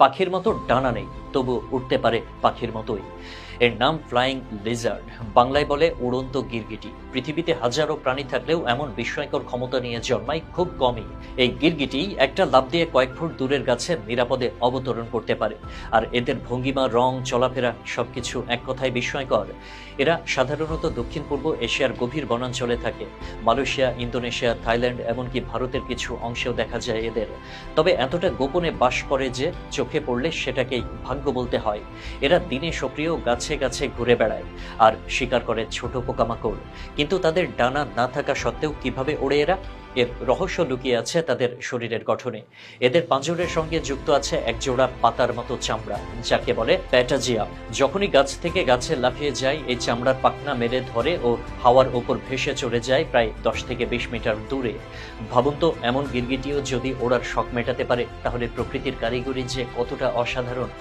পাখির মতো ডানা নেই তবু উঠতে পারে পাখির মতোই। এর নাম ফ্লাইং লিজার্ড। বাংলায় বলে উড়ন্ত গিরগিটি। পৃথিবীতে হাজারো প্রাণী থাকলেও এমন বিস্ময়কর ক্ষমতা নিয়ে জন্মায় খুব কমই। এই গিরগিটি একটা লাভ দিয়ে কয়েক ফুট দূরের গাছে নিরাপদে অবতরণ করতে পারে। আর এদের ভঙ্গিমা, রং, চলাফেরা সবকিছু এক কথায় বিস্ময়কর। এরা সাধারণত দক্ষিণ, পূর্ব এশিয়ার গভীর বনাঞ্চলে থাকে। মালয়েশিয়া, ইন্দোনেশিয়া, থাইল্যান্ড, এমনকি ভারতের কিছু অংশেও দেখা যায় এদের। তবে এতটা গোপনে বাস করে যে চোখে পড়লে সেটাকেই ভাগ্য বলতে হয়। এরা দিনে সক্রিয় গাছে গাছে গাছে ঘুরে বেড়ায় আর শিকার করে ছোট পোকামাকড়। কিন্তু তাদের ডানা না থাকা সত্ত্বেও কীভাবে ওড়ে এরা? এর রহস্য লুকিয়ে আছে তাদের শরীরের গঠনে। এদের পাঁজরের সঙ্গে যুক্ত আছে একজোড়া পাতার মতো চামড়া, যাকে বলে প্যাটাজিয়া যখনই গাছ থেকে গাছে লাফিয়ে যায়, এই চামড়ার পাখনা মেরে ধরে ও হাওয়ার ওপর ভেসে চলে যায় প্রায় দশ থেকে বিশ মিটার দূরে। ভাবুন তো, এমন গিরগিটিও যদি ওড়ার শখ মেটাতে পারে, তাহলে প্রকৃতির কারিগরি যে কতটা অসাধারণ